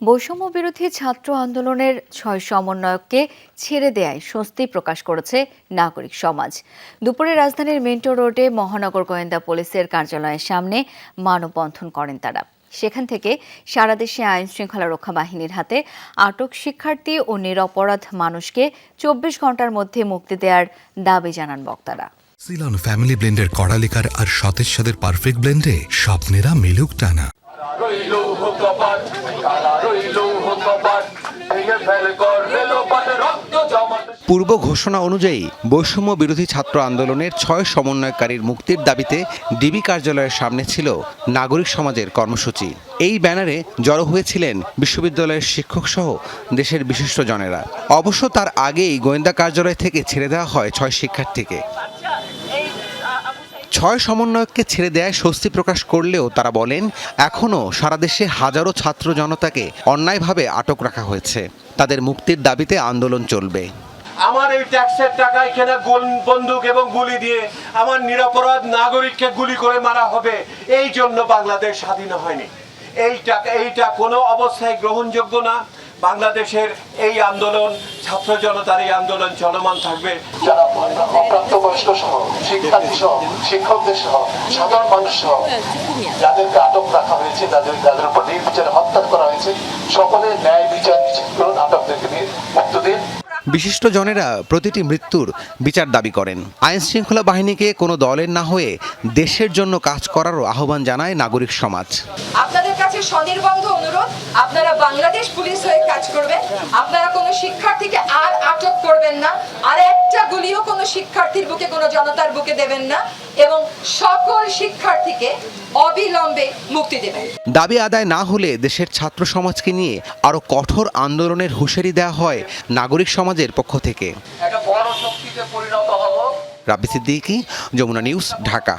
বৈষম্য বিরোধী ছাত্র আন্দোলনের ছয় সমন্বয়ককে ছেড়ে দেয়ায় স্বস্তি প্রকাশ করেছে নাগরিক সমাজ। দুপুরে রাজধানীর মেন্টো রোডে মহানগর গোয়েন্দা পুলিশের কার্যালয়ের সামনে মানববন্ধন করেন তারা। সেখান থেকে সারা দেশে আইন শৃঙ্খলা রক্ষা বাহিনীর হাতে আটক শিক্ষার্থী ও নিরপরাধ মানুষকে চব্বিশ ঘণ্টার মধ্যে মুক্তি দেওয়ার দাবি জানান বক্তারা। সিলন ফ্যামিলি ব্লেন্ডের কড়ালিকার আর সতেজ সাদের পারফেক্ট ব্লেন্ডে স্বপ্নেরা মিলুক টানা। পূর্ব ঘোষণা অনুযায়ী বৈষম্য বিরোধী ছাত্র আন্দোলনের ছয় সমন্বয়কারীর মুক্তির দাবিতে ডিবি কার্যালয়ের সামনে ছিল নাগরিক সমাজের কর্মসূচি। এই ব্যানারে জড়ো হয়েছিলেন বিশ্ববিদ্যালয়ের শিক্ষক সহ দেশের বিশিষ্ট জনেরা অবশ্য তার আগেই গোয়েন্দা কার্যালয় থেকে ছেড়ে দেওয়া হয় ছয় শিক্ষার্থীকে। ছয় সমন্বয়ককে ছেড়ে দেয় স্বস্তি প্রকাশ করলেও তারা বলেন, এখনও সারা দেশে হাজারো ছাত্র জনতাকে অন্যায়ভাবে আটক রাখা হয়েছে। তাদের মুক্তির দাবিতে আন্দোলন চলবে। আমার এই ট্যাক্সের টাকায় কেনা গোল বন্দুক এবং গুলি দিয়ে আমার নিরাপরাধ নাগরিককে গুলি করে মারা হবে, এই জন্য বাংলাদেশ স্বাধীন হয়নি। এই টাকা এইটা কোনো অবস্থায় গ্রহণযোগ্য না। বাংলাদেশের এই আন্দোলন, ছাত্র জনতার এই আন্দোলন চলমান থাকবে। যারা সহ শিক্ষার্থী সহ শিক্ষকদের সহ সাধারণ মানুষ সহ যাদেরকে আটক রাখা হয়েছে তাদের তাদের উপর নির্বিচারে হত্যা করা হয়েছে সকলের ন্যায় বিচার নিশ্চিত করুন আটকদেরকে নিয়ে মুক্ত দিন। বিশিষ্ট জনেরা প্রতিটি মৃত্যুর বিচার দাবি করেন। আইন শৃঙ্খলা বাহিনীকে কোনো দলের না হয়ে দেশের জন্য কাজ করারও আহ্বান জানায় নাগরিক সমাজ। আপনাদের কাছে স্বনির্বন্ধ অনুরোধ আপনারা বাংলাদেশ পুলিশ হয়ে কাজ করবেন আপনারা কোনো শিক্ষার্থীকে আর আটক করবেন না আর একটা গুলিও কোনো শিক্ষার্থীর বুকে কোনো জনতার বুকে দেবেন না এবং সকল শিক্ষার্থীকে অবিলম্বে মুক্তি দেবেন। দাবি আদায় না হলে দেশের ছাত্র সমাজকে নিয়ে আরও কঠোর আন্দোলনের হুঁশিয়ারি দেওয়া হয় নাগরিক সমাজের পক্ষ থেকে। একটা বড় শক্তিতে পরিণত হব রাব্বি সিদ্দিকি যমুনা নিউজ ঢাকা।